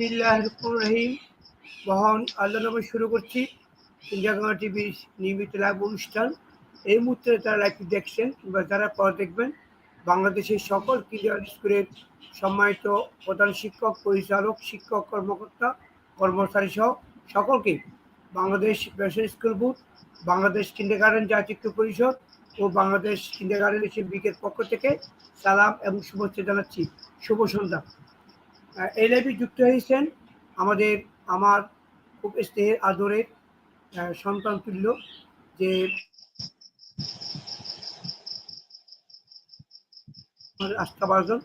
রহিম মহান আল্লাহ নামে শুরু করছি। ইন্ডিয়াগামা টিভির নিয়মিত লাইভ অনুষ্ঠান। এই মুহূর্তে তারা লাইভটি দেখছেন কিংবা যারা পর দেখবেন, বাংলাদেশের সকল ক্রীড়া স্কুলের সম্মানিত প্রধান শিক্ষক, পরিচালক, শিক্ষক, কর্মকর্তা, কর্মচারী সহ সকলকে বাংলাদেশ বেসরকারি school board, Bangladesh kindergarten জাতীয় পরিষদ ও বাংলাদেশ কিন্ডার গার্ডেন বিকের পক্ষ থেকে সালাম এবং শুভেচ্ছা জানাচ্ছি। শুভ সন্ধ্যা। এই লাইভে যুক্ত হয়েছেন। আমাদের, আমার খুব স্নেহের আদরের সন্তান তুল্য যে আস্থাভাজন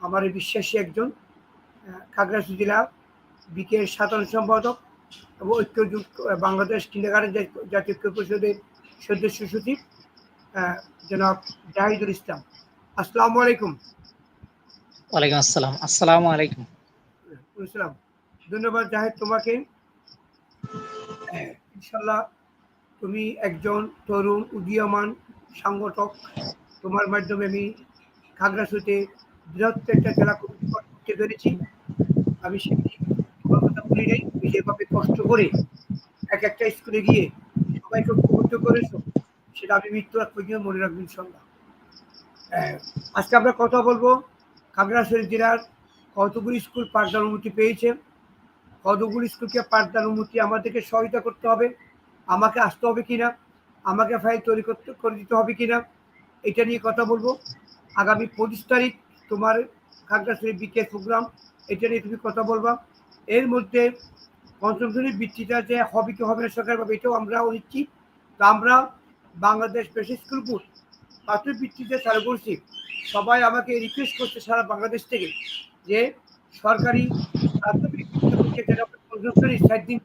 আমার বিশ্বাসী একজন খাগড়াছড়ি জেলা বিকের সাধারণ সম্পাদক এবং ঐক্য যুক্ত বাংলাদেশ কিন্ডারগার্ডেন জাতীয় ঐক্য পরিষদের সদস্য সচিব জনাব জাহিদুল ইসলাম। আসসালামু আলাইকুম। ওয়ালাইকুম আসসালাম। আসসালামু আলাইকুম। ইসলাম ধন্যবাদ জাহেদ তোমাকে। ইনশাল্লাহ তুমি একজন তরুণ উদীয়মান সংগঠক। তোমার মাধ্যমে আমি খাগড়াছড়িতে বৃহত্তর একটা জেলা করতে পেরেছি। আমি সেটি কথা বলি যেভাবে কষ্ট করে এক একটা স্কুলে গিয়ে সবাইকে ঐক্যবদ্ধ করেছ সেটা আমি মৃত্যু পর্যন্ত মনে রাখব ইনশাল্লাহ আহ, আজকে আমরা কথা বলব খাগড়াছড়ি জেলার কতগুলি স্কুল পাঠদান অনুমতি পেয়েছে? কতগুলি স্কুলকে পাঠদান অনুমতি আমাদেরকে সহায়তা করতে হবে? আমাকে আসতে হবে কি না আমাকে ফাইল তৈরি করতে, করে দিতে হবে কি না এটা নিয়ে কথা বলব। আগামী পঁচিশ তারিখ তোমার খাগড়াছড়ি বিকেল প্রোগ্রাম, এটা নিয়ে তুমি কথা বলবা। এর মধ্যে পঞ্চম শ্রেণির বৃত্তিটা যে হবে কি হবে না সরকারভাবে, এটাও আমরাও নিচ্ছি। তো আমরা বাংলাদেশ বেসিক স্কুল বোর্ড প্রাথমিক বৃত্তিতে চালু করছি। সবাই আমাকে রিকোয়েস্ট করছে সারা বাংলাদেশ থেকে যে সরকারি দিন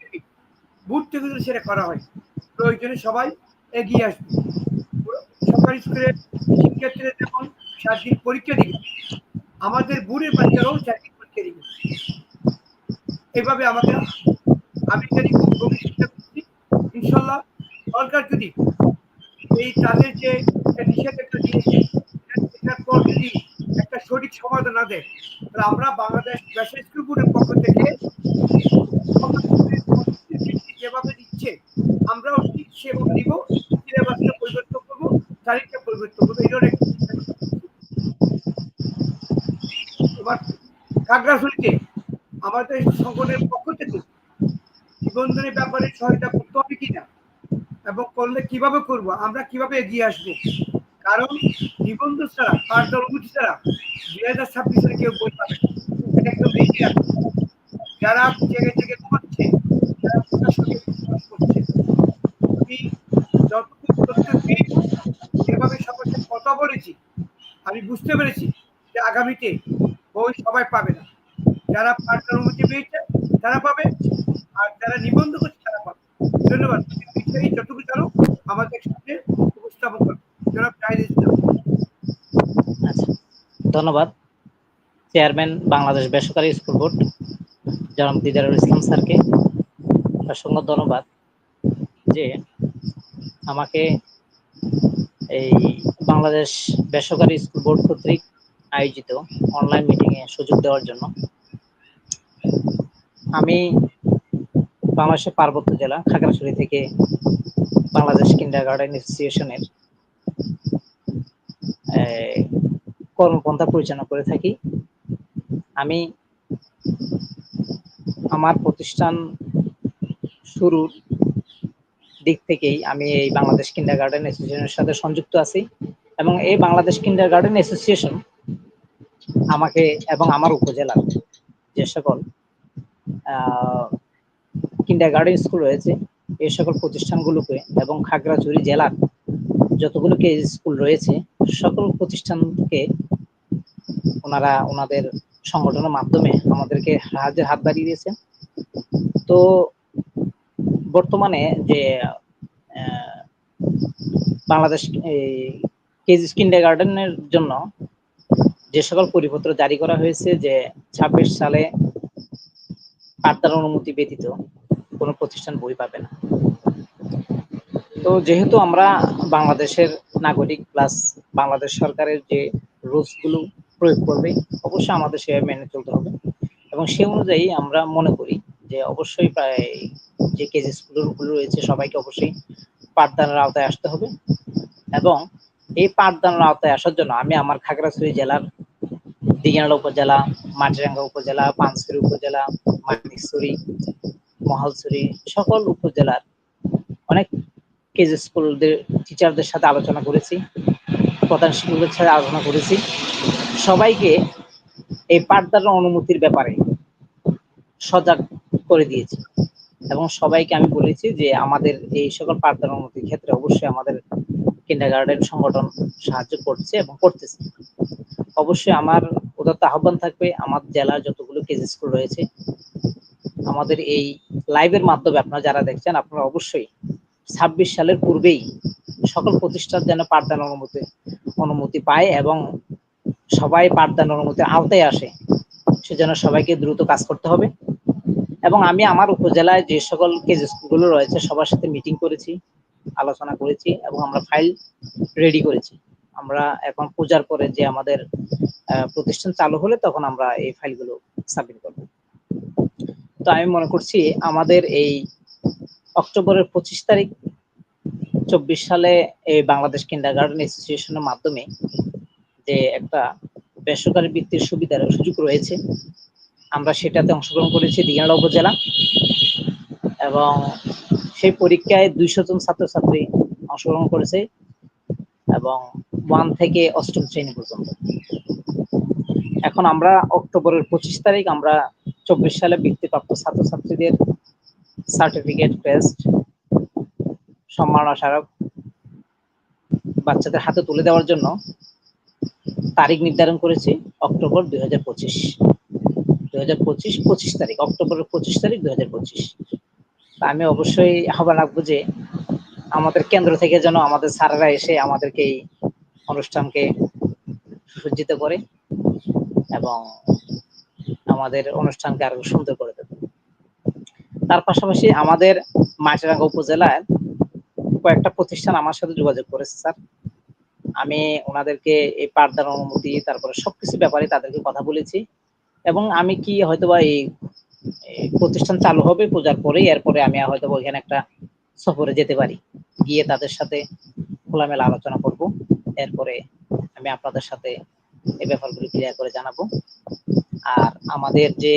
বুথ থেকে যদি সেটা করা হয়, প্রয়োজনে সবাই এগিয়ে আসবে। সরকারি স্কুলের শিক্ষার্থীরা যেমন সাত দিন পরীক্ষা দিবে, আমাদের বুড়ের বাচ্চারাও চার দিন পরীক্ষা দিবে। এভাবে আমাকে আমি জানি খুব করছি। ইনশাল্লাহ সরকার যদি এই তাদের যে নিষেধাজ্ঞা দিয়েছে এটার পর যদি একটা সঠিক সমাধান না দেয়, তাহলে আমরা বাংলাদেশ বোর্ডের পক্ষ থেকে যেভাবে দিচ্ছে, আমরাও ঠিক সেভাবে দিব সিলেবাসটা পরিবর্তন করব, তারিখটা পরিবর্তন করব, এই ধরনের এবার আমাদের সংগঠনের পক্ষ থেকে নিবন্ধনের ব্যাপারে সহায়তা করতে হবে কিনা এবং করলে কীভাবে করব, আমরা কীভাবে এগিয়ে আসব কারণ নিবন্ধন ছাড়া অনুমতি ছাড়া দুই হাজার ছাব্বিশ সালে কেউ বই পাবে যারা জেগে জেগে করছে আমি যেভাবে সবার সাথে কথা বলেছি, আমি বুঝতে পেরেছি যে আগামীতে বই সবাই পাবে না। যারা পাঠদান অনুমতি পেয়েছে, তারা পাবে, আর যারা নিবন্ধ করছে তারা পাবে। ধন্যবাদ। যতটুকু জানো, আমাদের সামনে উপস্থাপন করবে জনাব জাহিদ ইসলাম আচ্ছা ধন্যবাদ। চেয়ারম্যান, বাংলাদেশ বেসরকারি স্কুল বোর্ড, জনাব দিদারুল ইসলাম স্যারকে অসংখ্য ধন্যবাদ যে আমাকে এই বাংলাদেশ বেসরকারি স্কুল বোর্ড কর্তৃক আয়োজিত অনলাইন মিটিংয়ে সুযোগ দেওয়ার জন্য আমি বাংলাদেশের পার্বত্য জেলা খাগড়াছড়ি থেকে বাংলাদেশ কিন্ডার গার্ডেন অ্যাসোসিয়েশনের কর্মপন্থা পরিচালনা করে থাকি। আমি আমার প্রতিষ্ঠান শুরুর দিক থেকেই আমি এই বাংলাদেশ কিন্ডার গার্ডেন অ্যাসোসিয়েশনের সাথে সংযুক্ত আছি এবং এই বাংলাদেশ কিন্ডার গার্ডেন অ্যাসোসিয়েশন আমাকে এবং আমার উপজেলার যে সকল কিন্ডার গার্ডেন স্কুল রয়েছে, এই সকল প্রতিষ্ঠানগুলোকে এবং খাগড়াছড়ি জেলার যতগুলো কেজি স্কুল রয়েছে সকল প্রতিষ্ঠানকে ওনারা ওনাদের সংগঠনের মাধ্যমে আমাদেরকে সাহায্যের হাত বাড়িয়ে দিয়েছেন। তো বর্তমানে যে বাংলাদেশ কেজি কিন্ডার গার্ডেনের জন্য যে সকল পরিপত্র জারি করা হয়েছে যে ছাব্বিশ সালে পাঠদান অনুমতি ব্যতীত কোনো প্রতিষ্ঠান বই পাবে না। তো যেহেতু আমরা বাংলাদেশের নাগরিক প্লাস বাংলাদেশ সরকারের যে রুলসগুলো প্রয়োগ করবে, অবশ্যই আমাদের সেভাবে মেনে চলতে হবে। এবং সে অনুযায়ী আমরা মনে করি যে অবশ্যই প্রায় যে কেজি স্কুলগুলো রয়েছে সবাইকে অবশ্যই পাঠদানের আওতায় আসতে হবে। এবং এই পাঠদানের আওতায় আসার জন্য আমি আমার খাগড়াছড়ি জেলার দিঘানালা উপজেলা, মাটিরাঙ্গা উপজেলা পাঁচছড়ি উপজেলা, মানিকছড়ি, মহালছড়ি, সকল উপজেলার অনেক কেজি স্কুলদের টিচারদের সাথে আলোচনা করেছি, প্রধান শিক্ষকদের সাথে আলোচনা করেছি। সবাইকে এই পাঠদানের অনুমতির ব্যাপারে সজাগ করে দিয়েছি এবং সবাইকে আমি বলেছি যে আমাদের এই সকল পাঠদান অনুমতির ক্ষেত্রে অবশ্যই আমাদের কিন্ডার গার্ডেন সংগঠন সাহায্য করছে এবং করতেছে। অবশ্যই আমার উদাত্ত আহ্বান থাকবে, আমার জেলার যতগুলো কেজি স্কুল রয়েছে, আমাদের এই লাইভের মাধ্যমে আপনারা যারা দেখছেন, আপনারা অবশ্যই ছাব্বিশ সালের পূর্বেই সকল প্রতিষ্ঠান যেন পাঠদান অনুমতি অনুমতি পায় এবং সবাই পাঠদান অনুমতির আওতায় আসে। সেজন্য সবাইকে দ্রুত কাজ করতে হবে। এবং আমি আমার উপজেলায় যে সকল কেজি স্কুলগুলো রয়েছে, সবার সাথে মিটিং করেছি, আলোচনা করেছি এবং আমরা ফাইল রেডি করেছি। আমরা এখন পূজার পরে যে আমাদের প্রতিষ্ঠান চালু হলে তখন আমরা এই ফাইলগুলো সাবমিট করব। তো আমি মনে করছি আমাদের এই অক্টোবরের পঁচিশ তারিখ, চব্বিশ সালে এই বাংলাদেশ কিন্ডার গার্ডেন অ্যাসোসিয়েশনের মাধ্যমে যে একটা বেসরকারি বৃত্তির সুবিধার সুযোগ রয়েছে, আমরা সেটাতে অংশগ্রহণ করেছি দিঘানালা উপজেলা এবং সেই পরীক্ষায় দুইশো জন ছাত্রছাত্রী অংশগ্রহণ করেছে এবং ওয়ান থেকে অষ্টম শ্রেণি পর্যন্ত। এখন আমরা অক্টোবরের পঁচিশ তারিখ, আমরা চব্বিশ সালে বৃত্তিপ্রাপ্ত ছাত্রছাত্রীদের সার্টিফিকেট, টেস্ট সম্মাননা স্মারক বাচ্চাদের হাতে তুলে দেওয়ার জন্য তারিখ নির্ধারণ করেছি অক্টোবর দুই হাজার পঁচিশ। দুই হাজার পঁচিশ পঁচিশ তারিখ, অক্টোবরের পঁচিশ তারিখ দুই হাজার পঁচিশ। আমি অবশ্যই আহ্বান রাখব যে আমাদের কেন্দ্র থেকে যেন আমাদের স্যারেরা এসে আমাদেরকে এই অনুষ্ঠানকে সুসজ্জিত করে এবং আমাদের অনুষ্ঠানকে আরও সুন্দর করে দেবে। তার পাশাপাশি আমাদের মাটিরাঙ্গা উপজেলায় কয়েকটা প্রতিষ্ঠান আমার সাথে যোগাযোগ করেছে, স্যার। আমি ওনাদেরকে এই পাঠদান অনুমতি, তারপরে সবকিছু ব্যাপারে তাদেরকে কথা বলেছি এবং আমি কি হয়তোবা এই প্রতিষ্ঠান চালু হবে পূজার পরেই, এরপরে আমি হয়তো ওইখানে একটা সফরে যেতে পারি। গিয়ে তাদের সাথে খোলামেলা আলোচনা করব, এরপরে আমি আপনাদের সাথে এই ব্যাপারগুলি ক্লিয়ার করে জানাব। আর আমাদের যে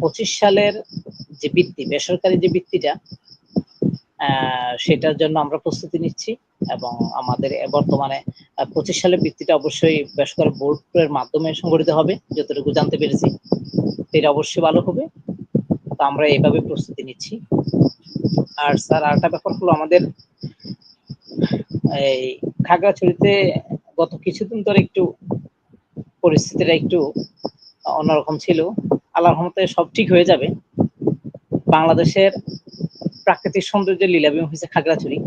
পঁচিশ সালের যে বৃত্তি, বেসরকারি যে বৃত্তিটা সেটার জন্য আমরা প্রস্তুতি নিচ্ছি এবং আমাদের বর্তমানে পঁচিশ সালের বৃত্তিটা অবশ্যই বেসরকারি বোর্ডের মাধ্যমে সংগঠিত হবে, যতটুকু জানতে পেরেছি। এটা অবশ্যই ভালো হবে। তো আমরা এইভাবে প্রস্তুতি নিচ্ছি। আর স্যার, আরেকটা ব্যাপার হলো আমাদের, এই খাগড়াছড়িতে গত কিছুদিন ধরে একটু পরিস্থিতিটা একটু অন্যরকম ছিল। আল্লাহর রহমতে সব ঠিক হয়ে যাবে। বাংলাদেশের প্রাকৃতিক সৌন্দর্য লীলাভূমি হয়েছে খাগড়াছড়ি।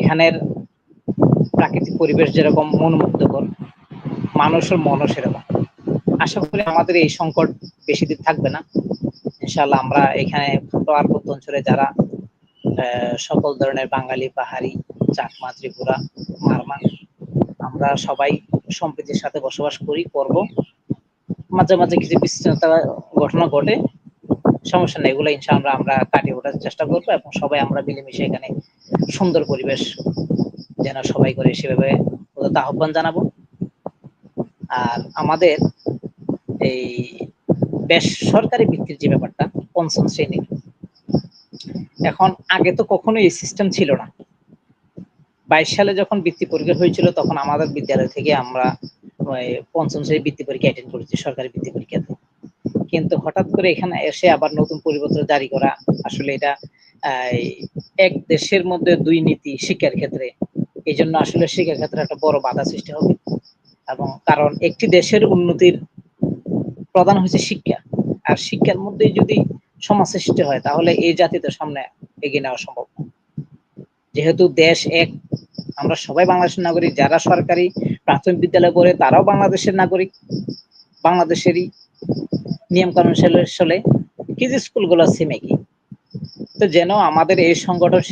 এখানের প্রাকৃতিক পরিবেশ যেরকম মনোমুগ্ধকর, মানুষের মনও সেরকম। আশা করি আমাদের এই সংকট বেশি দিন থাকবে না। ইনশাআল্লাহ আমরা এখানে পার্বত্য অঞ্চলে যারা সকল ধরনের বাঙালি, পাহাড়ি, চাকমা, ত্রিপুরা মারমা আমরা সবাই সম্প্রীতির সাথে বসবাস করি, করব। মাঝে মাঝে কিছু বিচ্ছিন্নতা ঘটনা ঘটে সমস্যা নেই, এগুলো ইনশাআল্লাহ আমরা কাটিয়ে ওঠার চেষ্টা করব এবং সবাই আমরা মিলেমিশে এখানে সুন্দর পরিবেশ যেন সবাই করে সেভাবে ওদের আহ্বান জানাব। আর আমাদের এই বেশ সরকারি ভিত্তির যে ব্যাপারটা, পঞ্চম শ্রেণির এখন আগে তো কখনো এই সিস্টেম ছিল না। বাইশ সালে যখন বৃত্তি পরীক্ষা হয়েছিল, তখন আমাদের বিদ্যালয় থেকে আমরা পঞ্চম শ্রেণির বৃত্তি পরীক্ষা অ্যাটেন্ড করেছি, সরকারি বৃত্তি পরীক্ষাতে। কিন্তু হঠাৎ করে এখানে এসে আবার নতুন পরিবর্তন জারি করা আসলে এটা এক দেশের মধ্যে দুই নীতি শিক্ষার ক্ষেত্রে। এই জন্য আসলে শিক্ষার ক্ষেত্রে একটা বড় বাধা সৃষ্টি হবে। এবং কারণ একটি দেশের উন্নতির প্রধান হচ্ছে শিক্ষা। আর শিক্ষার মধ্যেই যদি সমাজ সৃষ্টি হয়, তাহলে এই জাতিতে সামনে এগিয়ে নেওয়া সম্ভব যেহেতু দেশ এক, আমরা সবাই বাংলাদেশের নাগরিক, যারা সরকারি প্রাথমিক বিদ্যালয়ে পড়ে, তারাও বাংলাদেশের নাগরিক। বাংলাদেশেরই নিয়ম কানুন চলে কিছু স্কুলগুলো সেম একই তো যেন আমাদের এই সংগঠন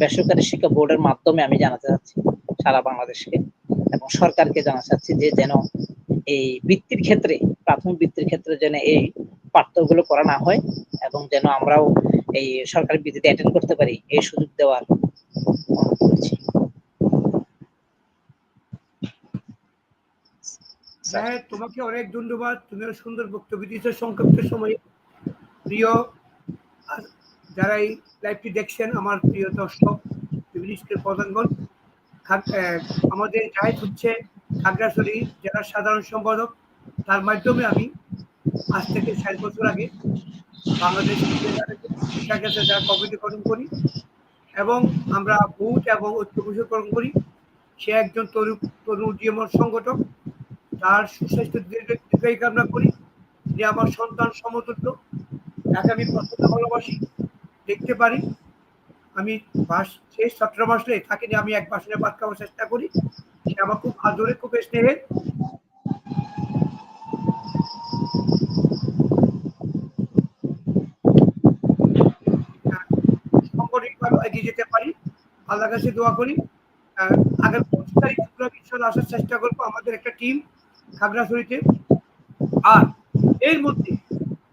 বেসরকারি শিক্ষা বোর্ডের মাধ্যমে আমি জানাতে চাচ্ছি সারা বাংলাদেশকে এবং সরকারকে জানাতে চাচ্ছি যে যেন এই বৃত্তির ক্ষেত্রে, প্রাথমিক বৃত্তির ক্ষেত্রে যেন এই পার্থক্যগুলো করা না হয় এবং যেন আমরাও এই সরকারি বৃত্তিতে অ্যাটেন্ড করতে পারি, এই সুযোগ দেওয়ার অনুরোধ করছি। হ্যাঁ তোমাকে অনেক ধন্যবাদ। তুমি সুন্দর বক্তব্য দিয়েছ, সংক্ষিপ্ত সময়ে। প্রিয় যারা এই লাইভটি দেখছেন, আমার প্রিয় দর্শক বিভিন্ন স্কুলের প্রধানগণ আমাদের জাহেদ হচ্ছে খাগড়াছড়ি জেলার সাধারণ সম্পাদক। তার মাধ্যমে আমি আজ থেকে ষাট বছর আগে বাংলাদেশ ক্ষেত্রে যারা কমিটিকরণ করি এবং আমরা ভোট এবং ঐক্য করি, সে একজন তরুণ তরুণ উদীয়মান সংগঠক। তার সুস্বাস্থ্য দীর্ঘ- দীর্ঘায়ু কামনা করি যে আমার সন্তান সমতুল্য। তাকে আমি প্রথমে ভালোবাসি, দেখতে পারি। আমি মাস শেষ সতেরো মাসে তাকে নিয়ে আমি এক বাসনে ভাত খাওয়ার চেষ্টা করি। সে আমার খুব আদরে, খুব স্নেহের এগিয়ে যেতে পারি। আল্লাহ কাছে দোয়া করি। আগামী পঁচিশ তারিখ আসার চেষ্টা করব। আমাদের একটা টিম খাগড়াছড়িতে। আর এর মধ্যে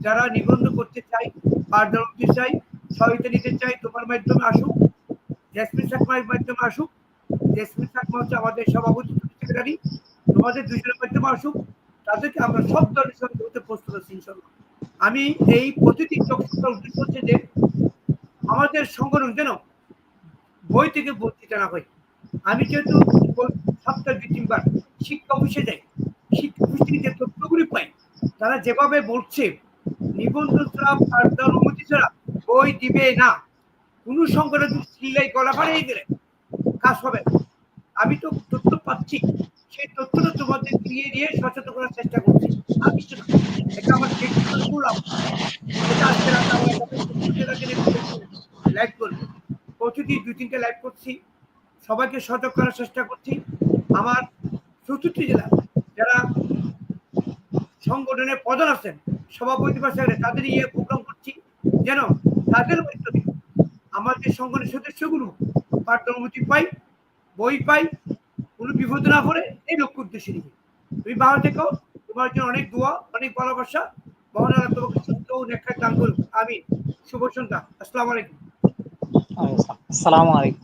যারা নিবন্ধন করতে চাই পাঠদান করতে চাই সহায়তা নিতে চাই তোমার মাধ্যমে আসুক, জেসমিন সাকমার মাধ্যমে আসুক, জেসমিন সাকমা হচ্ছে আমাদের সভাপতি সেক্রেটারি, তোমাদের দুজনের মাধ্যমে আসুক, তাদেরকে আমরা সব ধরনের সঙ্গে হতে প্রস্তুত আছি ইনশাল্লাহ আমি এই প্রতিটি চক্রের উদ্দেশ্য হচ্ছে যে, আমাদের সংগঠন যেন বই থেকে বঞ্চিত না হয়। আমি যেহেতু সপ্তাহে দুই তিনবার শিক্ষা অফিসে যাই শিক্ষা অফিস যে তথ্যগুলি পাই, তারা যেভাবে বলছে, নিবন্ধন ছাড়া, পাঠদান অনুমতি ছাড়া বই দিবে না। কোনো সংগঠন সিলাই গলা বাড়িয়ে গেলে কাজ হবে। আমি তো তথ্য পাচ্ছি, সেই তথ্যটা তোমাদের দিয়ে দিয়ে সচেতন করার চেষ্টা করছি। আমি এটা আমার ব্যক্তিগত করলাম এটা আজকে রাতে লাইভ করব। প্রতিদিন দুই তিনটে লাইভ করছি। সবাইকে সজাগ করার চেষ্টা করছি। আমার চতুর্থ জেলা যারা সংগঠনের প্রধান আছেন, সভাপতি বা তাদের ইয়ে প্রোগ্রাম করছি। যেন তাদের মাধ্যমে যে সংগঠনের সদস্যগুলো পাঠ্যমতি পাই, বই পাই, কোনো বিপদ না করে এই লক্ষ্য উদ্দেশ্যে নিবে তুমি বাহার থেকো, তোমার জন্য অনেক দোয়া, অনেক ভালোবাসা। মহানারা তোমাকে সুস্থ ও নেখায় দান করুক আমি শুভ সন্ধ্যা। আসসালাম আলাইকুম। আচ্ছা, আসসালাম আলাইকুম।